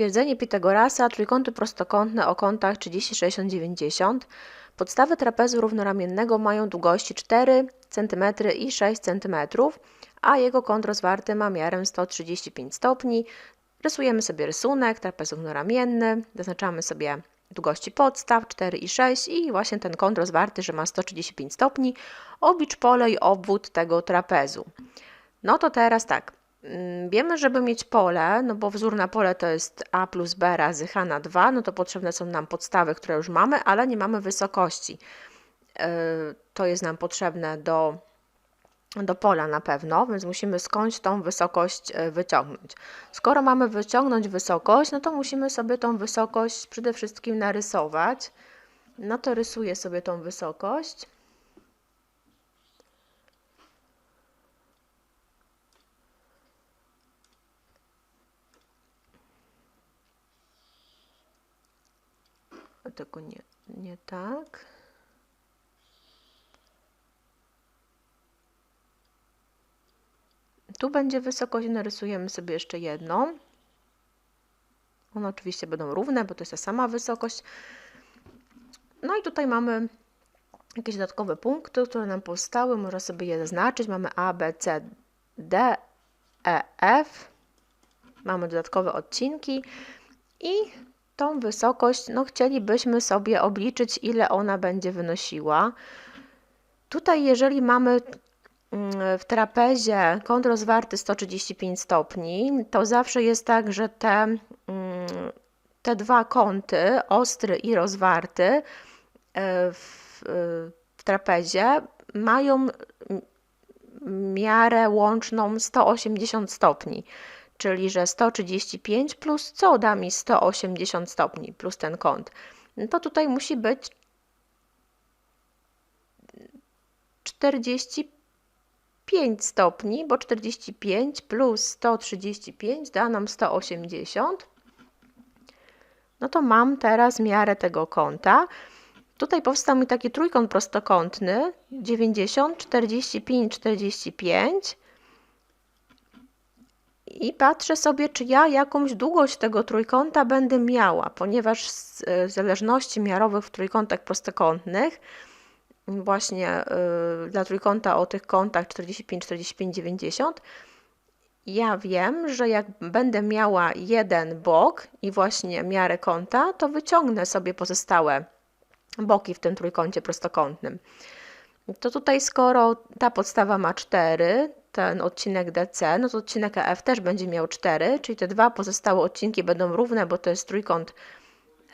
Stwierdzenie Pitagorasa, trójkąty prostokątne o kątach 30, 60, 90. Podstawy trapezu równoramiennego mają długości 4 cm i 6 cm, a jego kąt rozwarty ma miarę 135 stopni. Rysujemy sobie rysunek, trapez równoramienny, zaznaczamy sobie długości podstaw 4 i 6 i właśnie ten kąt rozwarty, że ma 135 stopni, oblicz pole i obwód tego trapezu. No to teraz tak, Wiemy, żeby mieć pole, no bo wzór na pole to jest a plus b razy h na 2, no to potrzebne są nam podstawy, które już mamy, ale nie mamy wysokości. Yy, To jest nam potrzebne do, do pola na pewno, więc musimy skądś tą wysokość yy, wyciągnąć. Skoro mamy wyciągnąć wysokość, no to musimy sobie tą wysokość przede wszystkim narysować. No to rysuję sobie tą wysokość. Tylko nie, nie tak. Tu będzie wysokość, narysujemy sobie jeszcze jedną. One oczywiście będą równe, bo to jest ta sama wysokość. No i tutaj mamy jakieś dodatkowe punkty, które nam powstały. Można sobie je zaznaczyć. Mamy A, B, C, D, E, F. Mamy dodatkowe odcinki i tą wysokość no, chcielibyśmy sobie obliczyć, ile ona będzie wynosiła. Tutaj, jeżeli mamy mm, w trapezie kąt rozwarty 135 stopni, to zawsze jest tak, że te, mm, te dwa kąty, ostry i rozwarty, e, w, w trapezie mają miarę łączną 180 stopni czyli że 135 plus co da mi 180 stopni plus ten kąt? No to tutaj musi być 45 stopni, bo 45 plus 135 da nam 180. No to mam teraz miarę tego kąta. Tutaj powstał mi taki trójkąt prostokątny 90, 45, 45 i patrzę sobie, czy ja jakąś długość tego trójkąta będę miała, ponieważ z e, zależności miarowych w trójkątach prostokątnych, właśnie y, dla trójkąta o tych kątach 45, 45, 90, ja wiem, że jak będę miała jeden bok i właśnie miarę kąta, to wyciągnę sobie pozostałe boki w tym trójkącie prostokątnym. To tutaj skoro ta podstawa ma 4, ten odcinek DC, no to odcinek EF też będzie miał 4, czyli te dwa pozostałe odcinki będą równe, bo to jest trójkąt,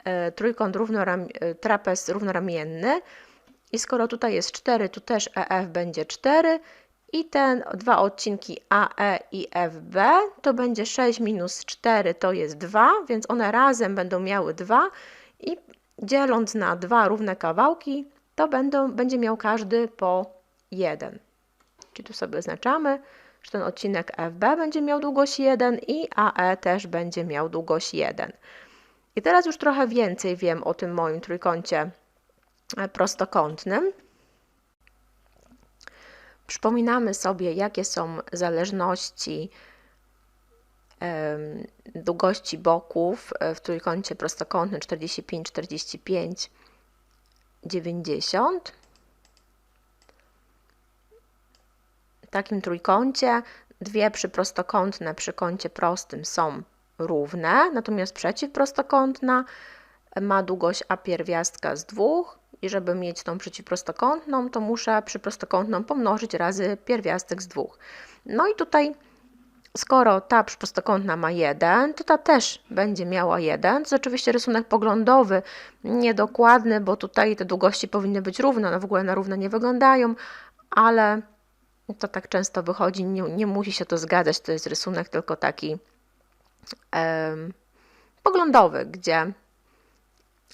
e, trójkąt równoram, e, trapez równoramienny. I skoro tutaj jest 4, tu też EF będzie 4 i te dwa odcinki AE i FB to będzie 6 minus 4 to jest 2, więc one razem będą miały 2 i dzieląc na dwa równe kawałki, to będą, będzie miał każdy po 1. Czyli tu sobie oznaczamy, że ten odcinek FB będzie miał długość 1 i AE też będzie miał długość 1. I teraz już trochę więcej wiem o tym moim trójkącie e, prostokątnym. Przypominamy sobie, jakie są zależności długości boków e, w trójkącie prostokątnym 45, 45, 90. takim trójkącie dwie przyprostokątne przy kącie prostym są równe, natomiast przeciwprostokątna ma długość a pierwiastka z dwóch i żeby mieć tą przeciwprostokątną, to muszę przyprostokątną pomnożyć razy pierwiastek z dwóch. No i tutaj skoro ta przyprostokątna ma 1, to ta też będzie miała 1. To jest oczywiście rysunek poglądowy, niedokładny, bo tutaj te długości powinny być równe, one w ogóle na równe nie wyglądają, ale to tak często wychodzi, nie, nie musi się to zgadzać, to jest rysunek tylko taki um, poglądowy, gdzie,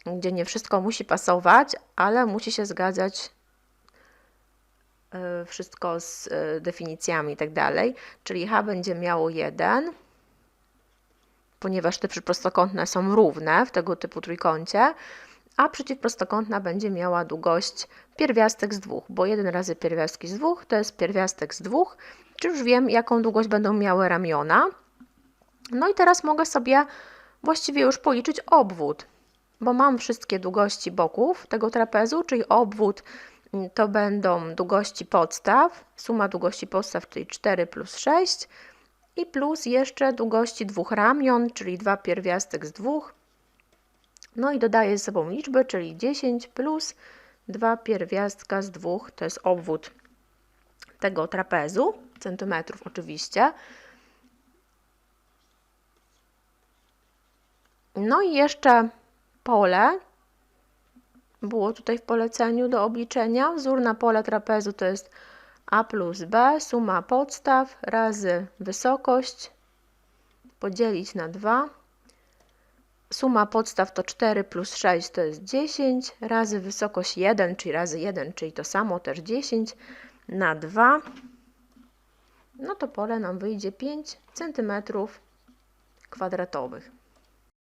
gdzie nie wszystko musi pasować, ale musi się zgadzać y, wszystko z y, definicjami i tak dalej. Czyli H będzie miało 1, ponieważ te przyprostokątne są równe w tego typu trójkącie, a przeciwprostokątna będzie miała długość pierwiastek z dwóch, bo 1 razy pierwiastki z dwóch to jest pierwiastek z dwóch, czy już wiem, jaką długość będą miały ramiona. No i teraz mogę sobie właściwie już policzyć obwód, bo mam wszystkie długości boków tego trapezu, czyli obwód mm, to będą długości podstaw, suma długości podstaw, czyli 4 plus 6 i plus jeszcze długości dwóch ramion, czyli 2 pierwiastek z dwóch. No i dodaję ze sobą liczby, czyli 10 plus 2 pierwiastka z dwóch, to jest obwód tego trapezu, centymetrów oczywiście. No i jeszcze pole. Było tutaj w poleceniu do obliczenia. Wzór na pole trapezu to jest a plus b, suma podstaw razy wysokość podzielić na 2. Suma podstaw to 4 plus 6 to jest 10, razy wysokość 1, czyli razy 1, czyli to samo też 10 na 2. No to pole nam wyjdzie 5 cm kwadratowych.